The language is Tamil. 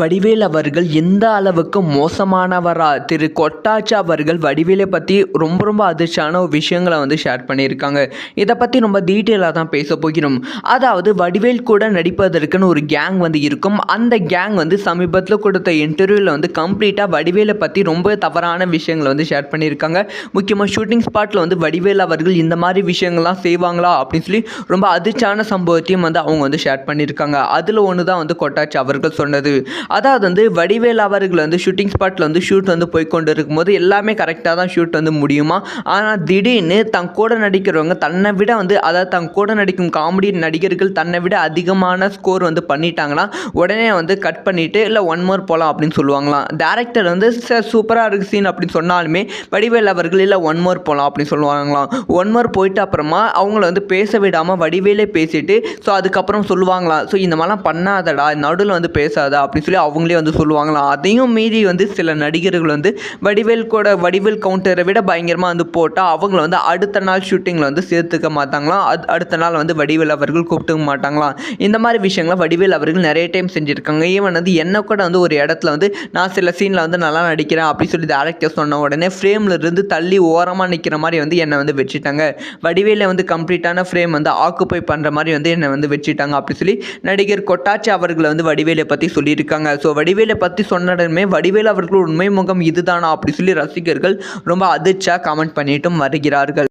வடிவேல் அவர்கள் எந்த அளவுக்கு மோசமானவரா திரு கொட்டாச்சா அவர்கள் வடிவேலை பற்றி ரொம்ப ரொம்ப அதிர்ச்சியான ஒரு விஷயங்களை வந்து ஷேர் பண்ணியிருக்காங்க. இதை பற்றி ரொம்ப டீட்டெயிலாக தான் பேச போகிறோம். அதாவது வடிவேல் கூட நடிப்பதற்குன்னு ஒரு கேங் வந்து இருக்கும். அந்த கேங் வந்து சமீபத்தில் கொடுத்த இன்டர்வியூவில் வந்து கம்ப்ளீட்டாக வடிவேலை பற்றி ரொம்ப தவறான விஷயங்களை வந்து ஷேர் பண்ணியிருக்காங்க. முக்கியமாக ஷூட்டிங் ஸ்பாட்டில் வந்து வடிவேல் அவர்கள் இந்த மாதிரி விஷயங்கள்லாம் செய்வாங்களா அப்படின்னு சொல்லி ரொம்ப அதிர்ச்சியான சம்பவத்தையும் வந்து அவங்க வந்து ஷேர் பண்ணியிருக்காங்க. அதில் ஒன்று தான் வந்து கொட்டாச்சி அவர்கள் சொன்னது. அதாவது வந்து வடிவேல் அவர்கள் வந்து ஷூட்டிங் ஸ்பாட்டில் வந்து ஷூட் வந்து போய் கொண்டு இருக்கும்போது எல்லாமே கரெக்டாக தான் ஷூட் வந்து முடியுமா? ஆனால் திடீர்னு தன் கூட நடிக்கிறவங்க தன்னை விட வந்து அதாவது தன் கூட நடிக்கும் காமெடி நடிகர்கள் தன்னை விட அதிகமான ஸ்கோர் வந்து பண்ணிட்டாங்கன்னா உடனே வந்து கட் பண்ணிவிட்டு இல்லை ஒன் மோர் போகலாம் அப்படின்னு சொல்லுவாங்களாம் டேரக்டர் வந்து சார் சூப்பராக இருக்கு சீன் அப்படின்னு சொன்னாலுமே வடிவேல் அவர்கள் இல்லை ஒன் மோர் போகலாம் அப்படின்னு சொல்லுவாங்களாம் ஒன் மோர் போயிட்டு அப்புறமா அவங்கள வந்து பேச விடாமல் வடிவேலே பேசிட்டு ஸோ அதுக்கப்புறம் சொல்லுவாங்களாம் ஸோ இந்த மாதிரிலாம் பண்ணாதடா நடுவில் வந்து பேசாதா அப்படின்னு சொல்லி அவங்களே வந்து சொல்லுவாங்களாம் அதையும் மீறி வந்து சில நடிகர்கள் வந்து வடிவேல் கூட வடிவேல் கவுண்டரை விட பயங்கரமாக வந்து போட்டால் அவங்கள வந்து அடுத்த நாள் ஷூட்டிங்கில் வந்து சேர்த்துக்க மாட்டாங்களாம் அது அடுத்த நாள் வந்து வடிவேல் அவர்கள் கூப்பிட்டுக்க மாட்டாங்களாம் இந்த மாதிரி விஷயங்களை வடிவேல் அவர்கள் நிறைய டைம் செஞ்சுருக்காங்க. ஈவன் வந்து என்ன கூட வந்து ஒரு இடத்துல வந்து நான் சில சீனில் வந்து நல்லா நடிக்கிறேன் அப்படின்னு சொல்லி டேரக்டர் சொன்ன உடனே ஃப்ரேமில் இருந்து தள்ளி ஓரமாக நிற்கிற மாதிரி வந்து என்னை வந்து வச்சுட்டாங்க. வடிவேல வந்து கம்ப்ளீட்டான ஃப்ரேம் வந்து ஆக்குப்பை பண்ணுற மாதிரி வந்து என்னை வந்து வச்சுட்டாங்க. அப்படி சொல்லி நடிகர் கொட்டாச்சி அவர்களை வந்து வடிவேலை பற்றி சொல்லியிருக்காங்க. ஸோ வடிவேலை பற்றி சொன்னதுமே வடிவேல் அவர்கள் உண்மை முகம் இதுதானா? அப்படி சொல்லி ரசிகர்கள் ரொம்ப அதிர்ச்சியாக கமெண்ட் பண்ணிட்டும் வருகிறார்கள்.